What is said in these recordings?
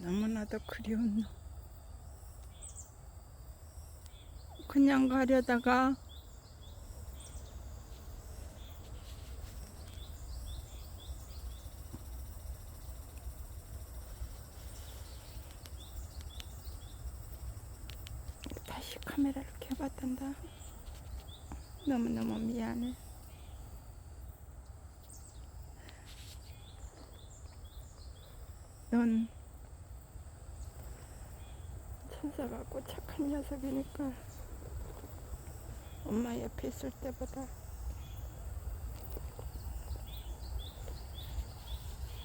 너무나도 그리운 너. 그냥 가려다가 다시 카메라를 켜봤단다. 너무너무 미안해. 넌 같고 착한 녀석이니까 엄마 옆에 있을 때보다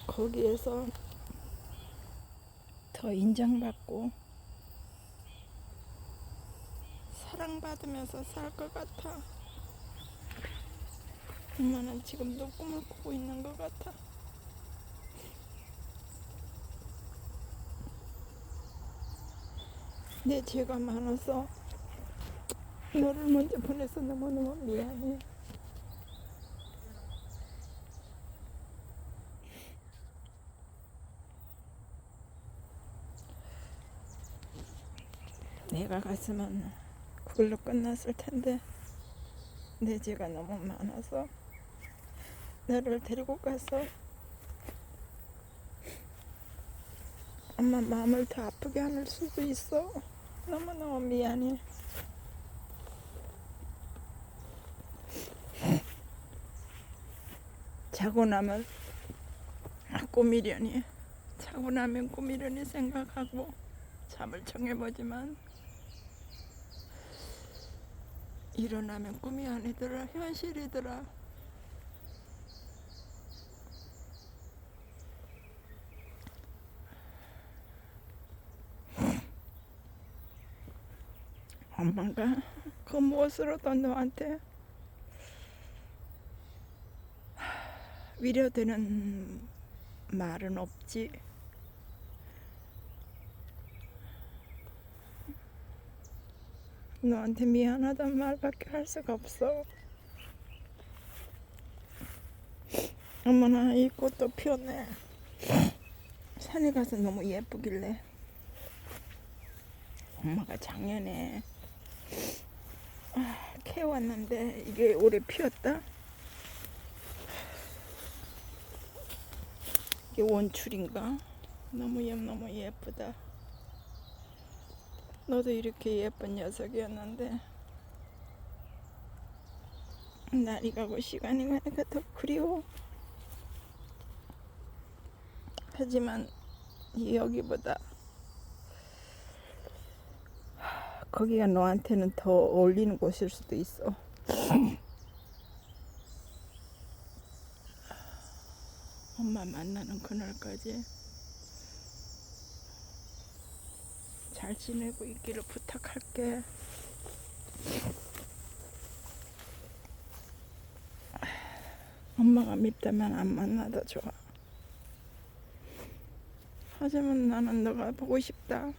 거기에서 더 인정받고 사랑받으면서 살 것 같아. 엄마는 지금도 꿈을 꾸고 있는 것 같아. 내 죄가 많아서 너를 먼저 보내서 너무너무 미안해. 내가 갔으면 그걸로 끝났을 텐데 내 죄가 너무 많아서 너를 데리고 가서 엄마 마음을 더 아프게 하는 수도 있어. 너무너무 미안해. 자고 나면 아, 꿈이려니 자고 나면 꿈이려니 생각하고 잠을 청해보지만 일어나면 꿈이 아니더라 현실이더라 엄마가 그 무엇으로 도 너한테 위로되는 말은 없지. 너한테 미안하단 말밖에 할 수가 없어. 어머나 이 꽃도 피었네. 산에 가서 너무 예쁘길래 엄마가 작년에 아, 캐왔는데 이게 올해 피었다. 이게 원출인가? 너무 예 너무 예쁘다. 너도 이렇게 예쁜 녀석이었는데 날이 가고 시간이 가니까 더 그리워. 하지만 여기보다 거기가 너한테는 더 어울리는 곳일 수도 있어. 엄마 만나는 그날까지 잘 지내고 있기를 부탁할게. 엄마가 밉다면 안 만나도 좋아. 하지만 나는 너가 보고 싶다.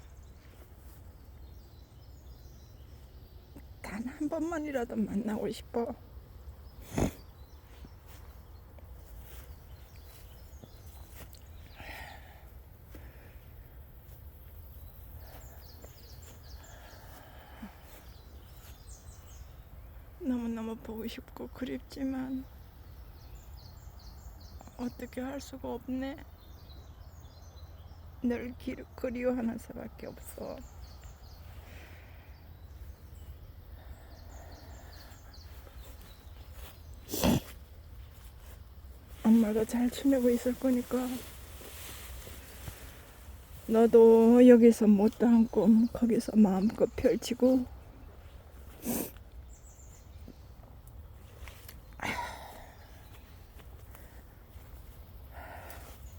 단 한 번만이라도 만나고 싶어. 너무너무 보고 싶고 그립지만 어떻게 할 수가 없네. 널 기- 그리워하는 수밖에 없어. 엄마가 잘 지내고 있을 거니까 너도 여기서 못다한 꿈 거기서 마음껏 펼치고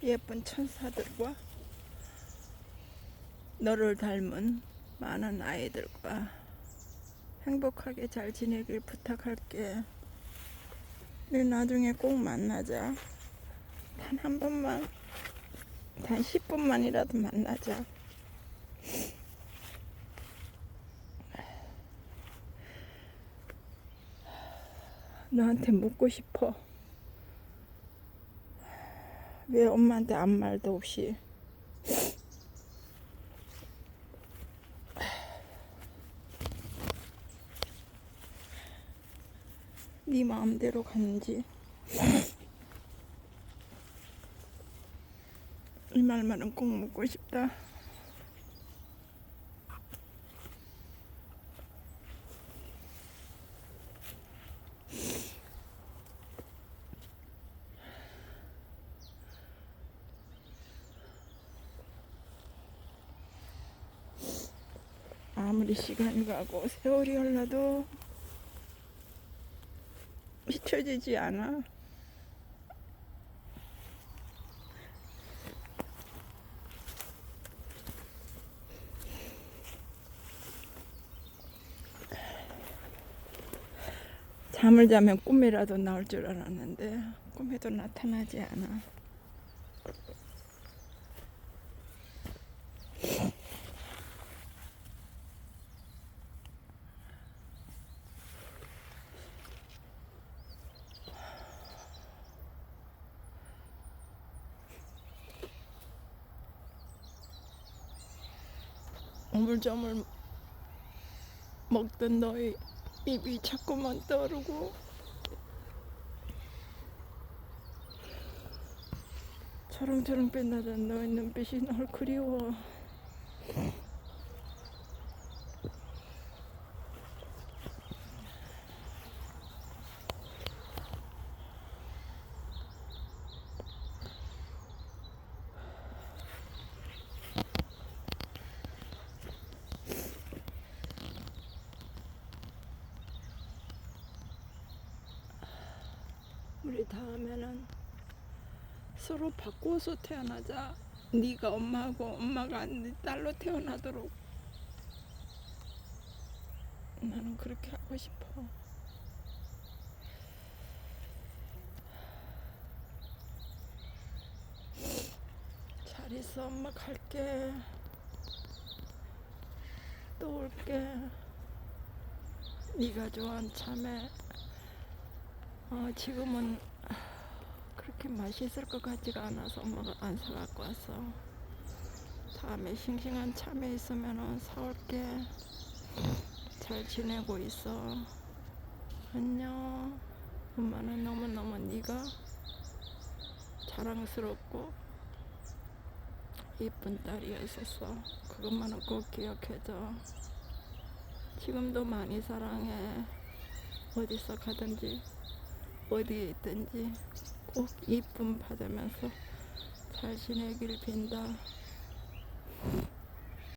예쁜 천사들과 너를 닮은 많은 아이들과 행복하게 잘 지내길 부탁할게. 우리 나중에 꼭 만나자. 단 한 번만 단 10분만이라도 만나자. 너한테 묻고 싶어. 왜 엄마한테 아무 말도 없이? 네 마음대로 가는지. 말만은 꼭 묻고 싶다. 아무리 시간이 가고 세월이 흘러도 잊혀지지 않아. 잠을 자면 꿈이라도 나올 줄 알았는데 꿈에도 나타나지 않아. 오물조물 먹던 너의 입이 자꾸만 떠오르고. 초롱초롱 빛나던 너의 눈빛이 널 그리워 우리 다음에는 서로 바꾸어서 태어나자. 네가 엄마하고 엄마가 네 딸로 태어나도록. 나는 그렇게 하고 싶어. 잘 있어 엄마 갈게. 또 올게. 네가 좋아하는 참외 어, 지금은 그렇게 맛있을 것 같지가 않아서 엄마가 안 사갖고 왔어. 다음에 싱싱한 참외 있으면 사올게. 잘 지내고 있어. 안녕. 엄마는 너무너무 네가 자랑스럽고 이쁜 딸이었었어. 그것만은 꼭 기억해줘. 지금도 많이 사랑해. 어디서 가든지 어디에 있든지 꼭 이쁨 받으면서 잘 지내길 빈다.